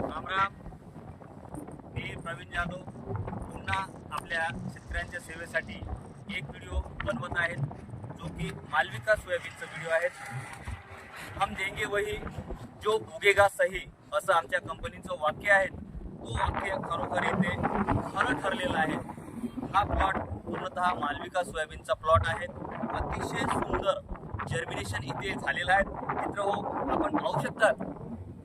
राम राम. मी प्रवीण जाधव. पुन्हा आपल्या शेतकऱ्यांच्या सेवेसाठी एक व्हिडिओ बनवत आहेत जो की मालविका सोयाबीनचा व्हिडिओ आहे. हम देंगे वही जो उगेगा सही असं आमच्या कंपनीचं वाक्य आहे. तो वाक्य खरोखर इथे खरं ठरलेलं आहे. हा प्लॉट पूर्णतः मालविका सोयाबीनचा प्लॉट आहे. अतिशय सुंदर जर्मिनेशन इथे झालेलं आहे. मित्र हो आपण पाहू शकतात.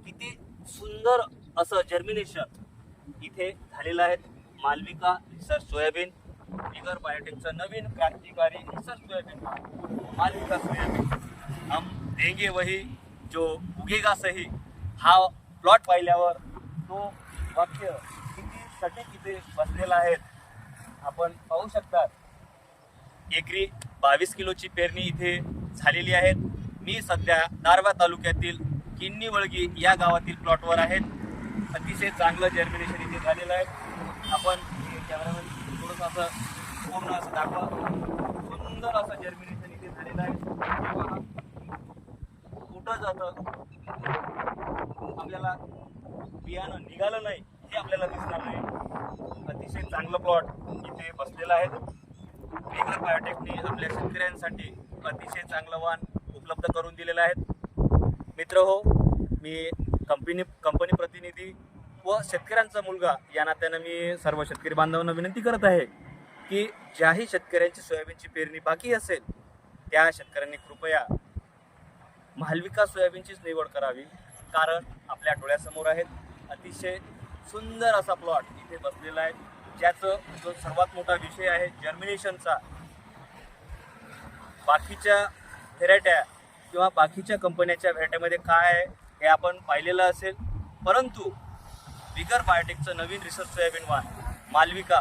किती सुंदर असं जर्मिनेशन इथे झालेलं आहे. मालविका रिसर्च सोयाबीन बिगर बायोटेकचं नवीन क्रांतिकारी रिसर्च सोयाबीन. मालविका सोयाबीन. हम देंगे वही जो उगेगा सही. हा प्लॉट पाहिल्यावर तो वाक्य किती सटीक इथे बसलेला आहे. आपण पाहू शकतात. एकरी बावीस किलोची पेरणी इथे झालेली आहे. मी सध्या दारवा तालुक्यातील किन्नी वळगी या गावातील प्लॉटवर आहेत अतिशय चांगलं जर्मिनेशन इथे झालेलं आहे. आपण कॅमेरामॅन थोडंसं असं पूर्ण असं दाखवा. सुंदर असं जर्मिनेशन इथे झालेलं आहे. कुठं जातं? आपल्याला बियाणं निघालं नाही हे आपल्याला दिसणार नाही. अतिशय चांगलं प्लॉट इथे बसलेलं आहे. बिगर बायोटेकने आपल्या शेतकऱ्यांसाठी अतिशय चांगलं वाहन उपलब्ध करून दिलेलं आहे. मित्र हो मी कंपनी कंपनी प्रतिनिधी व शेतकऱ्यांचा मुलगा या नात्यानं मी सर्व शेतकरी बांधवांना विनंती करत आहे की ज्याही शेतकऱ्यांची सोयाबीनची पेरणी बाकी असेल त्या शेतकऱ्यांनी कृपया मालविका सोयाबीनचीच निवड करावी कारण आपल्या डोळ्यासमोर आहेत अतिशय सुंदर असा प्लॉट इथे बसलेला आहे ज्याचं जो सर्वात मोठा विषय आहे जर्मिनेशनचा बाकीच्या व्हेरायट्या किंवा बाकीच्या कंपन्याच्या व्हेरायट्यामध्ये काय आहे हे आपण पाहिलेलं असेल. परंतु बिगर बायोटेकचं नवीन रिसर्च सोयाबीन वाण मालविका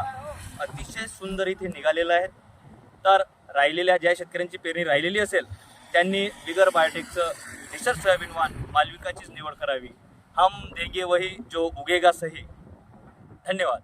अतिशय सुंदर इथे निघालेलं आहे. तर राहिलेल्या ज्या शेतकऱ्यांची पेरणी राहिलेली असेल त्यांनी बिगर बायोटेकचं रिसर्च सोयाबीन वाण मालविकाचीच निवड करावी. हम देंगे वही जो उगेगा सही. धन्यवाद.